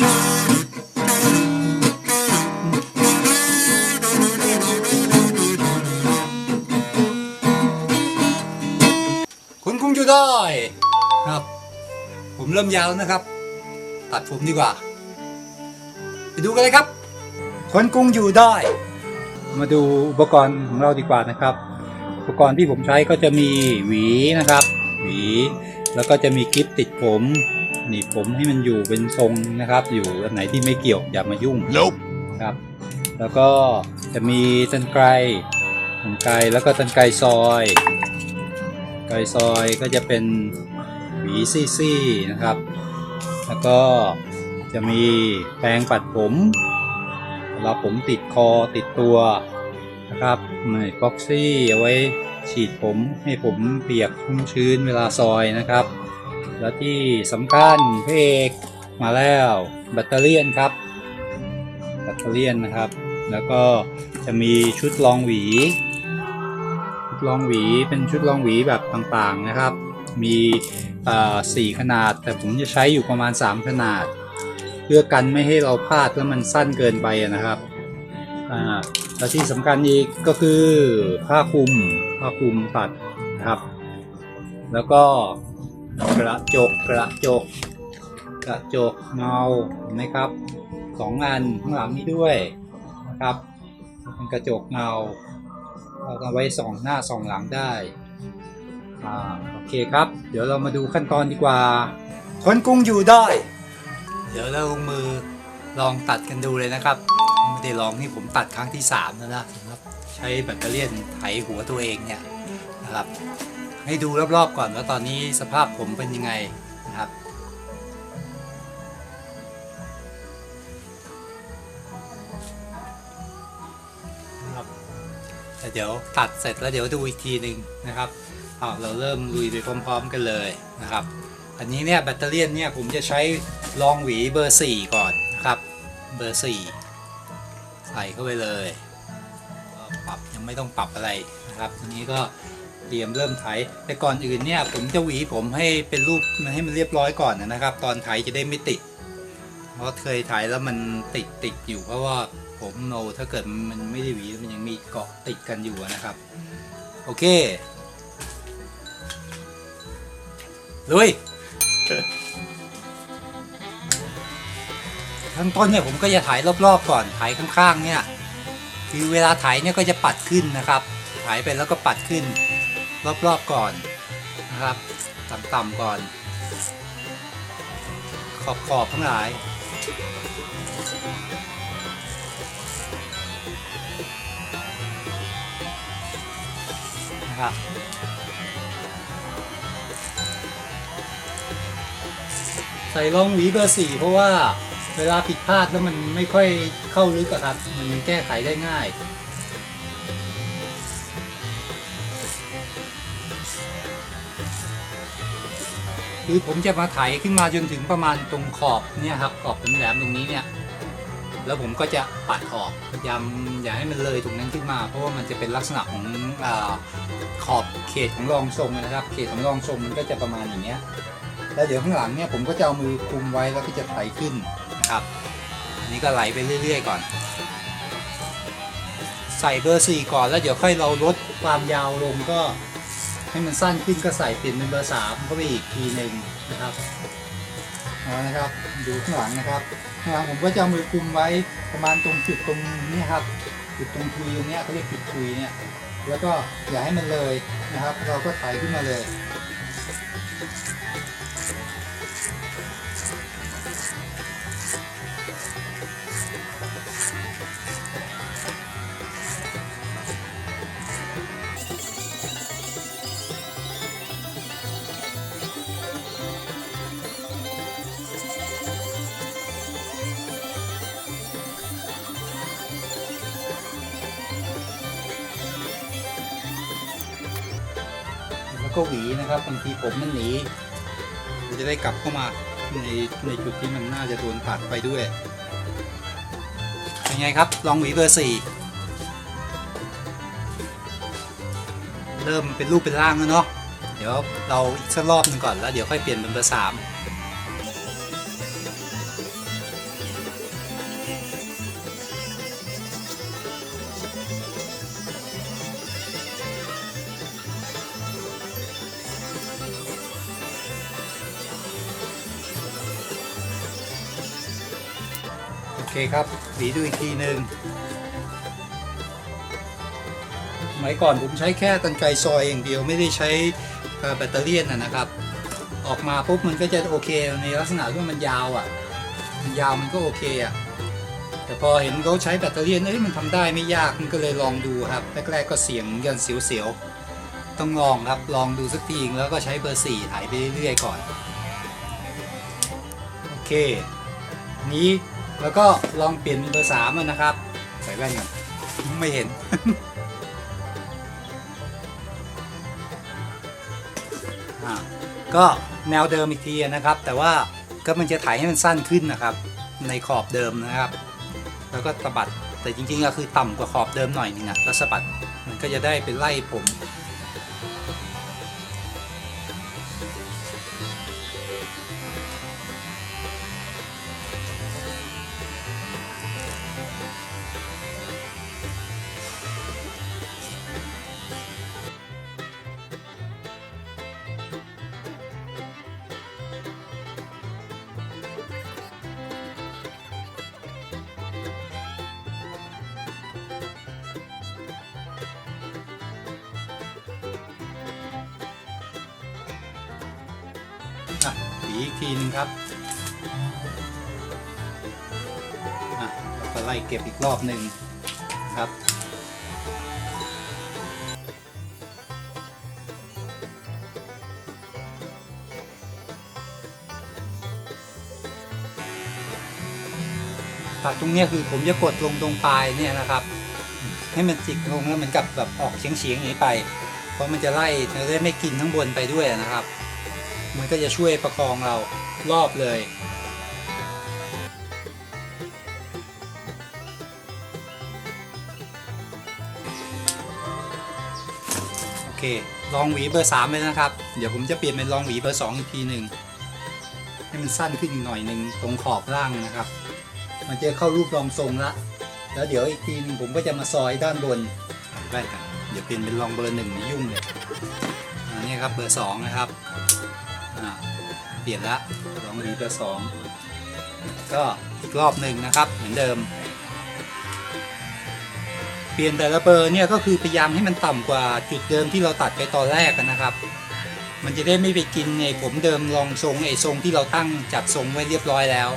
คุณคงอยู่ได้ครับ ผมเริ่มยาวแล้วนะครับ ตัดผมดีกว่า ไปดูกันเลยครับคนกรุงอยู่ได้ มาดูอุปกรณ์ของเราดีกว่านะครับ อุปกรณ์ที่ผมใช้ก็จะมีหวีนะครับ หวี แล้วก็จะมีคลิปติดผม หนีบผมให้มันอยู่เป็นทรงนะครับ อยู่อันไหนที่ไม่เกี่ยวอย่ามายุ่ง Nope. ครับ แล้วก็จะมีตันไกรตันไกรแล้วก็ตันไกรซอยไกรซอยก็จะเป็นหวีซี่ๆนะครับ แล้วก็จะมีแปรงปัดผมเวลาผมติดคอติดตัวนะครับมีฟ็อกซี่เอาไว้ฉีดผมให้ผมเปียกชุ่มชื้นเวลาซอยนะครับ แล้วที่สำคัญพระเอกมาแล้วแบตเตอรี่นครับแบตเตอรี่นนะครับ แล้วก็จะมีชุดรองหวี ชุดรองหวีเป็นชุดรองหวีแบบต่างๆนะครับ มีอ่าสี่ขนาด แต่ผมจะใช้อยู่ประมาณ 3 ขนาด เพื่อกันไม่ให้เราพลาดแล้วมันสั้นเกินไปนะครับอ่าและที่สำคัญอีกก็คือผ้าคลุมผ้าคลุมตัดนะครับ แล้วก็ กระจกกระจก กระจกเงาเห็นไหมครับสองอันข้างหลังนี้ด้วยนะครับเป็นกระจกเงาเราเอาไว้ส่องหน้าส่องหลังได้อ่าโอเคครับ เดี๋ยวเรามาดูขั้นตอนดีกว่าคนกรุงอยู่ได้ เดี๋ยวเราลงมือลองตัดกันดูเลยนะครับไม่ได้ลองนี่ผมตัดครั้งที่3แล้วนะครับ ใช้แบตเตอรี่ยนไถหัวตัวเองเนี่ยนะครับ ให้ดูรอบๆก่อนว่าตอนนี้สภาพผมเป็นยังไงนะครับนะครับแต่เดี๋ยวตัดเสร็จแล้วเดี๋ยวดูอีกทีหนึ่งนะครับเอาเราเริ่มลุยไปพร้อม ๆ กันเลยนะครับ อันนี้เนี่ยแบตเตอรี่เนี่ยผมจะใช้ลองหวีเบอร์ 4 ก่อนนะครับเบอร์ 4 ใส่เข้าไปเลยปรับยังไม่ต้องปรับอะไรนะครับทีนี้ก็ เตรียมเริ่มไถ แต่ก่อนอื่นเนี่ยผมจะหวีผมให้เป็นรูปให้มันเรียบร้อยก่อนนะครับ ตอนไถจะได้ไม่ติด เพราะเคยถ่ายแล้วมันติดติดอยู่เพราะว่าผมโนถ้าเกิดมันไม่ได้หวีมันยังมีเกาะติดกันอยู่นะครับ โอเคลุยข้างต้นเนี่ยผมก็จะถ่ายรอบๆก่อนถ่ายข้างๆเนี่ยคือเวลาถ่ายเนี่ยก็จะปัดขึ้นนะครับถ่ายไปแล้วก็ปัดขึ้น รอบๆก่อนนะครับต่ำๆก่อน ขอบๆทั้งหลายนะครับใส่รองหวีเบอร์สี่เพราะว่าเวลาผิดพลาดแล้วมันไม่ค่อยเข้าลึกอะครับ มันแก้ไขได้ง่าย คือผมจะมาไถขึ้นมาจนถึงประมาณตรงขอบเนี่ยครับขอบแหลมๆตรงนี้เนี่ย แล้วผมก็จะปัดออกพยายามอย่าให้มันเลยตรงนั้นขึ้นมา เพราะว่ามันจะเป็นลักษณะของอขอบเขตของรองทรงนะครับ เขตของรองทรงมันก็จะประมาณอย่างเงี้ยแล้วเดี๋ยวข้างหลังเนี่ยผมก็จะเอามือคุมไว้แล้วก็จะไถขึ้นนะครับ อันนี้ก็ไหลไปเรื่อย ๆ ก่อน ใส่เบอร์สี่ก่อนแล้วเดี๋ยวค่อยเราลดความยาวลงก็ ให้มันสั้นขึ้นก็ใส่เปลี่ยนเป็นเบอร์สามเข้าไปอีกทีหนึ่งนะครับเอานะครับดูข้างหลังนะครับข้างหลังผมก็จะมือคุมไว้ประมาณตรงจุดตรงนี้ครับจุดตรงทุยตรงเนี้ยเขาเรียกจุดทุยเนี่ยแล้วก็อย่าให้มันเลยนะครับ เราก็ไถขึ้นมาเลย ก็หวีนะครับบางทีผมมันหนีมันจะได้กลับเข้ามาในในจุดที่มันน่าจะโดนตัดไปด้วยเป็นไงครับลองหวีเบอร์สี่เริ่มเป็นรูปเป็นร่างแล้วเนาะเดี๋ยวเราอีกสักรอบหนึ่งก่อนแล้วเดี๋ยวค่อยเปลี่ยนเป็นเบอร์สาม คครับหวีดูอีกทีหนึ่งสมัยก่อนผมใช้แค่ตันไกซอยอย่างเดียวไม่ได้ใช้แบตเตอรี่นะนะครับ ออกมาปุ๊บมันก็จะโอเคในลักษณะที่มันยาวอะ มันยาวมันก็โอเคอะแต่พอเห็นเขาใช้แบตเตอรี่เอ้ยมันทำได้ไม่ยากมันก็เลยลองดูครับแรกๆก็เสียงกันเสียวๆต้องลองครับลองดูสักทีแล้วก็ใช้เบอร์สี่ถ่ายไปเรื่อยๆก่อนโอเคนี้ แล้วก็ลองเปลี่ยนเป็นเบอร์สามนะครับ ใส่แว่นก่อนไม่เห็นอ่าก็แนวเดิมอีกทีนะครับ แต่ว่าก็มันจะถ่ายให้มันสั้นขึ้นนะครับ ในขอบเดิมนะครับ แล้วก็สะบัดแต่จริงๆก็คือต่ำกว่าขอบเดิมหน่อยนึงอะแล้วสะบัดมันก็จะได้เป็นไล่ผม อะหวีอีกทีหนึงครับแล้วก็ไล่เก็บอีกรอบหนึ่งครับตัดตรงนี้คือผมจะกดลงตรงปลายเนี่ยนะครับ ให้มันจิกลงแล้วเหมือนกับแบบออกเฉียงๆอย่างนี้ไป เพราะมันจะไล่จะได้ไม่กินข้งบนไปด้วยนะครับ มันก็จะช่วยประคองเรารอบเลย โอเค ลองหวีเบอร์3เลยนะครับ เดี๋ยวผมจะเปลี่ยนเป็นลองหวีเบอร์ 2 อีกทีหนึ่งให้มันสั้นขึ้นอีกหน่อยหนึ่งตรงขอบล่างนะครับ มันจะเข้ารูปรองทรงละ แล้วเดี๋ยวอีกทีหนึงผมก็จะมาซอยด้านบนแว่นกันเดี๋ยวเปลี่ยนเป็นลองเบอร์หนึ่งยุ่งเลยอันนี้ครับเบอร์สองนะครับ ปลี่ยนละลองดีเบอร์สองก็อีกรอบหนึ่งนะครับเหมือนเดิม เปลี่ยนแต่ละเบอร์เนี่ยก็คือพยายามให้มันต่ำกว่าจุดเดิมที่เราตัดไปตอนแรกกันนะครับ มันจะได้ไม่ไปกินในผมเดิมลองทรงไอ้ทรงที่เราตั้งจัดทรงไว้เรียบร้อยแล้ว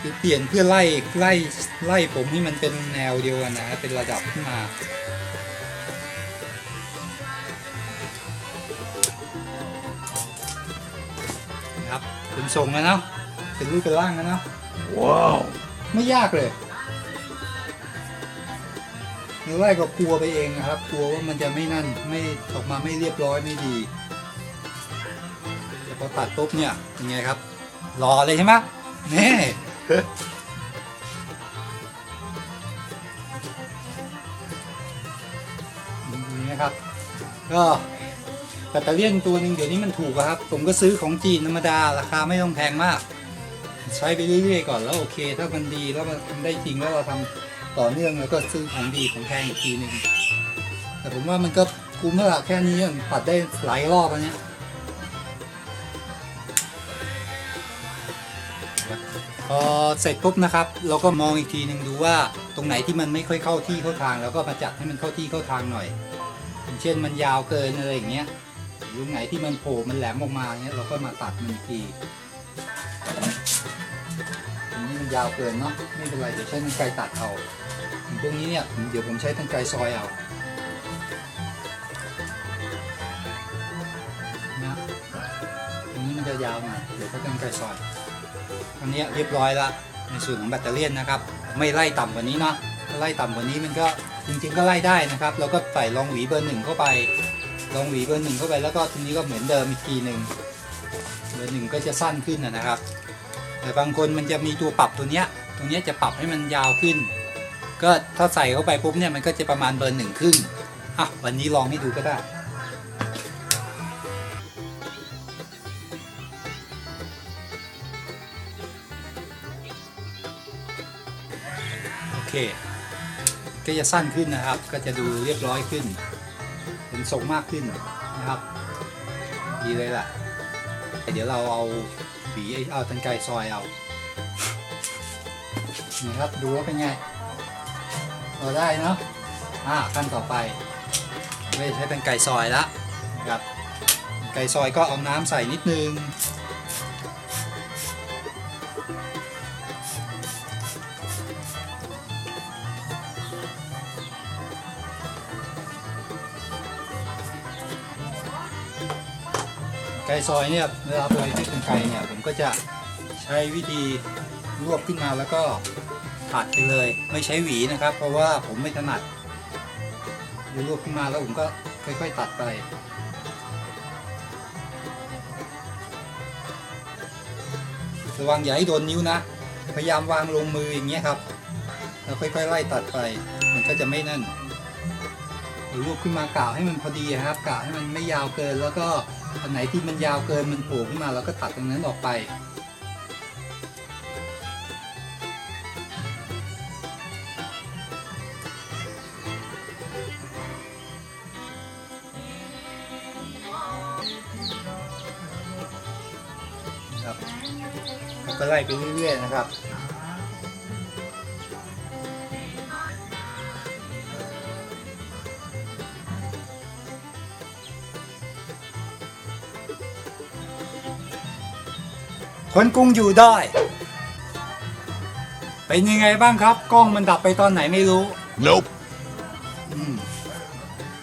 คือเปลี่ยนเพื่อไล่ไล่ไล่ผมให้มันเป็นแนวเดียวกันนะเป็นระดับขึ้นมา เป็นทรงแล้วเนาะเป็นรูปเป็นร่างแล้วเนาะว้าวไม่ยากเลยเนื้อไล่ก็กลัวไปเองนะครับ กลัวว่ามันจะไม่นั่นไม่ออกมาไม่เรียบร้อยไม่ดีแต่พอตัดปุ๊บเนี่ยยังไงครับรอเลยใช่ไหมนี่นี่นะครับ ก็ แบตเตอรี่ยนตัวหนึ่งเดี๋ยวนี้มันถูกครับ ผมก็ซื้อของจีนธรรมดาราคาไม่ต้องแพงมาก ใช้ไปเรื่อยๆก่อนแล้วโอเค ถ้ามันดีแล้วมันทำได้จริงแล้วเราทำต่อเนื่องแล้วก็ซื้อของดีของแพงอีกทีหนึ่งแต่ผมว่ามันก็คุ้มแล้วล่ะแค่นี้มันปัดได้หลายรอบอันเนี้ยพอเสร็จปุ๊บนะครับ เราก็มองอีกทีหนึ่งดูว่าตรงไหนที่มันไม่ค่อยเข้าที่เข้าทาง แล้วก็มาจัดให้มันเข้าที่เข้าทางหน่อยอย่างเช่นมันยาวเกินอะไรอย่างเงี้ย ตรงไหนที่มันโผล่มันแหลมออกมาเงี้ยเราก็มาตัดมันอีกทีอันนี้มันยาวเกินเนาะไม่เป็นไรเดี๋ยวใช้กรรไกตัดเอาตรงนี้เนี่ยเดี๋ยวผมใช้กรรไกซอยเอานะตรงนี้มันจะยาวหน่อยเดี๋ยวใช้กรรไกซอยอันนี้เรียบร้อยละในส่วนของแบตเตอรี่นะครับ ไม่ไล่ต่ำกว่านี้เนาะไล่ต่ำกว่านี้มันก็จริงๆก็ไล่ได้นะครับ เราก็ใส่ลองหวีเบอร์หนึ่งเข้าไป ลองหวีเบอร์หนึ่งเข้าไปแล้วก็ทีนี้ก็เหมือนเดิมอีกทีหนึ่งเบอร์หนึ่งก็จะสั้นขึ้นนะครับ แต่บางคนมันจะมีตัวปรับตัวเนี้ยตรงเนี้ยจะปรับให้มันยาวขึ้น ก็ถ้าใส่เข้าไปปุ๊บเนี่ยมันก็จะประมาณเบอร์หนึ่งครึ่งอะวันนี้ลองให้ดูก็ได้โอเค ก็จะสั้นขึ้นนะครับ ก็จะดูเรียบร้อยขึ้น เป็นทรงมากขึ้นนะครับ ดีเลยล่ะ เดี๋ยวเราเอาผีเอาตันไกซอยเอา นี่ครับดูว่าเป็นไงเราได้เนาะอ่าขั้นต่อไปไม่ใช้เป็นไก่ซอยละนะครับไก่ซอยก็เอาน้ำใส่นิดนึง ก่ซอยเนี่ยเวลาไปที่เป็นไก่เนี่ยผมก็จะใช้วิธีรวบขึ้นมาแล้วก็ตัดไปเลย ไม่ใช้หวีนะครับ เพราะว่าผมไม่ถนัดรวบขึ้นมาแล้วผมก็ค่อยๆตัดไประวังอย่าให้โดนนิ้วนะ พยายามวางลงมืออย่างเงี้ยครับ แล้วค่อยๆไล่ตัดไป มันก็จะไม่นั่นรวบขึ้นมากะให้มันพอดีครับกะให้มันไม่ยาวเกินแล้วก็ อันไหนที่มันยาวเกินมันโผล่ขึ้นมาเราก็ตัดตรงนั้นออกไป ครับก็ไล่ไปเรื่อยๆนะครับ คนกรุงอยู่ได้ เป็นยังไงบ้างครับ กล้องมันดับไปตอนไหนไม่รู้ Nope. อืม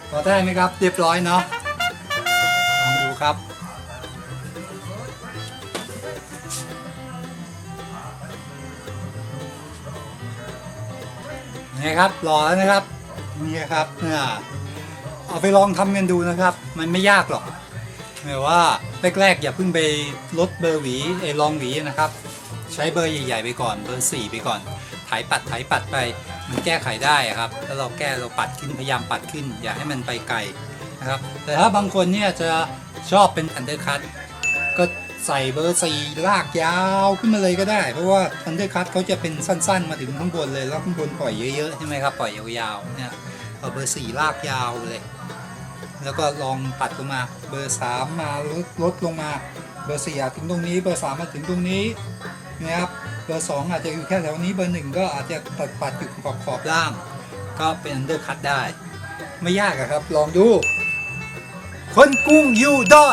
พอได้ไหมครับ เรียบร้อยเนาะลองดูครับ นี่ครับรอแล้วนะครับ นี่ครับเนี่ยเอาไปลองทำกันดูนะครับ มันไม่ยากหรอก แต่ว่าแรกๆอย่าเพิ่งไปลดเบอร์หวีไอ้ลองหวีนะครับ ใช้เบอร์ใหญ่ๆไปก่อนเบอร์4ไปก่อนถ่ายปัดถ่ายปัดไป มันแก้ไขได้ครับถ้าเราแก้เราปัดขึ้นพยายามปัดขึ้น อย่าให้มันไปไกลนะครับ แต่ถ้าบางคนเนี่ยจะชอบเป็นอันเดอร์คัตก็ใส่เบอร์สี่ลากยาวขึ้นมาเลยก็ได้ เพราะว่าอันเดอร์คัตเขาจะเป็นสั้นๆ มาถึงข้างบนเลย แล้วข้างบนปล่อยเยอะๆใช่ไหมครับปล่อยยาวๆเนี่ยเอาเบอร์สี่ลากยาวเลย แล้วก็ลองปัดลงมาเบอร์สามมาลดลดลงมาเบอร์สี่อาจถึงตรงนี้เบอร์สามมาถึงตรงนี้นะครับเบอร์สองอาจจะอยู่แค่แถวนี้เบอร์หนึ่งก็อาจจะปัดปัดอยู่ขอบขอบล่าง ก็เป็นอันเดอร์คัตได้ ไม่ยากครับ ลองดู คนกุ้งอยู่ด้